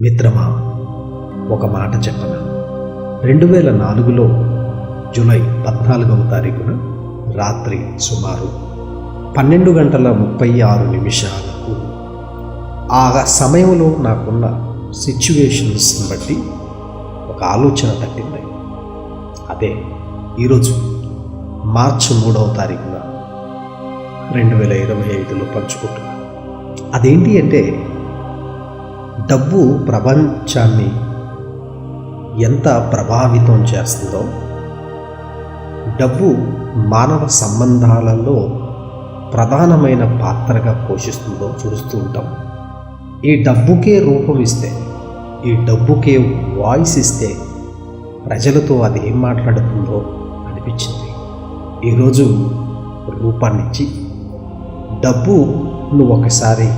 మిత్రమా ఒక మాట చెప్పన? రెండు వేల నాలుగులో జూలై పద్నాలుగవ తారీఖున రాత్రి సుమారు పన్నెండు గంటల ముప్పై ఆరు నిమిషాలకు ఆ సమయంలో నాకున్న సిచ్యువేషన్స్ బట్టి ఒక ఆలోచన తట్టింది. అదే ఈరోజు మార్చి మూడవ తారీఖున రెండు వేల ఇరవై ఐదులో పంచుకుంటున్నాను అదేంటి అంటే డబ్బు ప్రపంచాన్ని ఎంత ప్రభావితం చేస్తుందో డబ్బు మానవ సంబంధాలలో ప్రధానమైన పాత్రగా పోషిస్తుందో చూస్తూ ఉంటాం. ఈ డబ్బుకే రూపం ఇస్తే ఈ డబ్బుకే వాయిస్ ఇస్తే ప్రజలతో అది ఏం మాట్లాడుతుందో అనిపించింది. ఈరోజు రూపాన్నిచ్చి డబ్బు నువ్వు ఒకసారి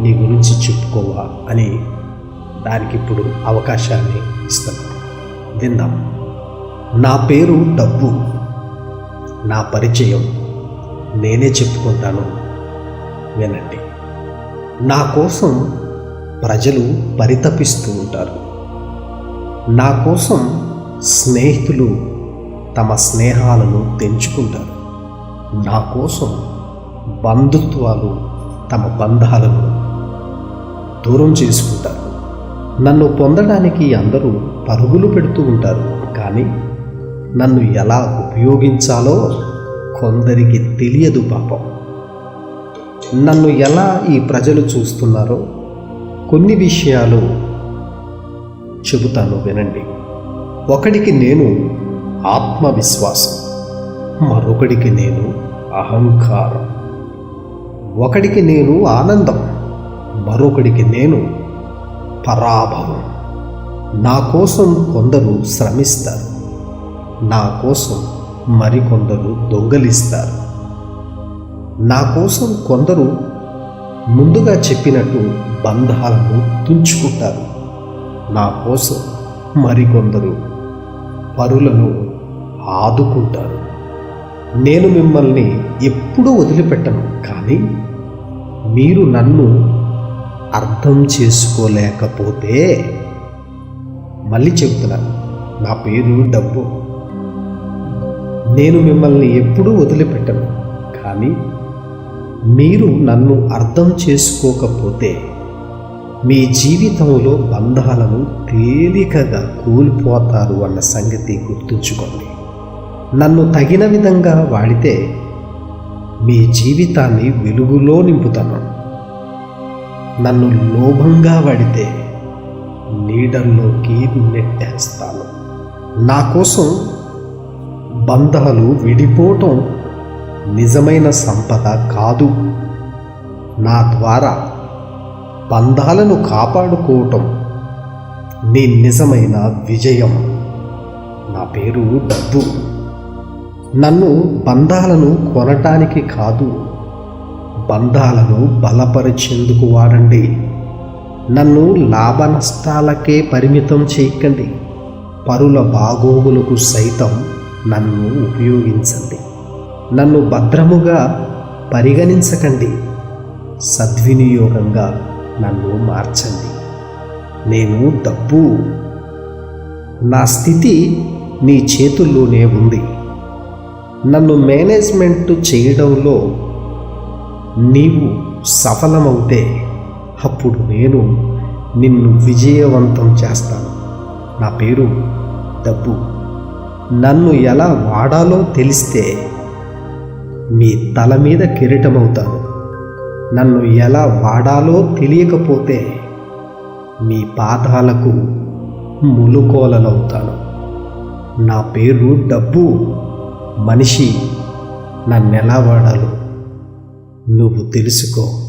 నీ గురించి చెప్పుకోవా అని దానికి ఇప్పుడు అవకాశాన్ని ఇస్తున్నాను విందాం. నా పేరు డబ్బు. నా పరిచయం నేనే చెప్పుకుంటాను. వినండి. నా కోసం ప్రజలు పరితపిస్తూ ఉంటారు. నా కోసం స్నేహితులు తమ స్నేహాలను తెంచుకుంటారు. నా కోసం బంధుత్వాలు తమ బంధాలను దూరం చేసుకుంటారు. నన్ను పొందడానికి అందరూ పరుగులు పెడుతూ ఉంటారు. కానీ నన్ను ఎలా ఉపయోగించాలో కొందరికి తెలియదు పాపం. నన్ను ఎలా ఈ ప్రజలు చూస్తున్నారో కొన్ని విషయాలు చెబుతాను వినండి. ఒకడికి నేను ఆత్మవిశ్వాసం మరొకడికి నేను అహంకారం. ఒకడికి నేను ఆనందం మరొకడికి నేను పరాభవం. నా కోసం కొందరు శ్రమిస్తారు. నా కోసం మరికొందరు దొంగలిస్తారు. నా కోసం కొందరు ముందుగా చెప్పినట్టు బంధాలను తుంచుకుంటారు. నా కోసం మరికొందరు పరులను ఆదుకుంటారు. నేను మిమ్మల్ని ఎప్పుడూ వదిలిపెట్టను కానీ మీరు నన్ను అర్థం చేసుకోలేకపోతే మళ్ళీ చెబుతున్నాను నా పేరు డబ్బు. నేను మిమ్మల్ని ఎప్పుడూ వదిలిపెట్టను. కానీ మీరు నన్ను అర్థం చేసుకోకపోతే మీ జీవితంలో బంధాలను తేలికగా కూలిపోతారు అన్న సంగతి గుర్తుంచుకోండి. నన్ను తగిన విధంగా వాడితే మీ జీవితాన్ని వెలుగులో నింపుతాను. నన్ను లోభంగా వాడితే నీడల్లోకి నెట్టేస్తాను. నా కోసం బంధాలు విడిపోవటం నిజమైన సంపద కాదు. నా ద్వారా బంధాలను కాపాడుకోవటం నీ నిజమైన విజయం. నా పేరు డబ్బు. నన్ను బంధాలను కొనటానికి కాదు. బంధాలను బలపరిచేందుకు వాడండి. నన్ను లాభ నష్టాలకే పరిమితం చేయకండి. పరుల బాగోగులకు సైతం నన్ను ఉపయోగించండి. నన్ను భద్రముగా పరిగణించకండి. సద్వినియోగంగా నన్ను మార్చండి. నేను డబ్బు. నా స్థితి నీ చేతుల్లోనే ఉంది. నన్ను మేనేజ్మెంట్ చేయడంలో నీవు సఫలమవుతే అప్పుడు నేను నిన్ను విజయవంతం చేస్తాను. నా పేరు డబ్బు. నన్ను ఎలా వాడాలో తెలిస్తే మీ తల మీద కిరీటమవుతాను. నన్ను ఎలా వాడాలో తెలియకపోతే మీ పాదాలకు ములుకోలలవుతాను నా పేరు డబ్బు. మనిషి నన్నెలా వాడాలో నువ్వు తెలుసుకో.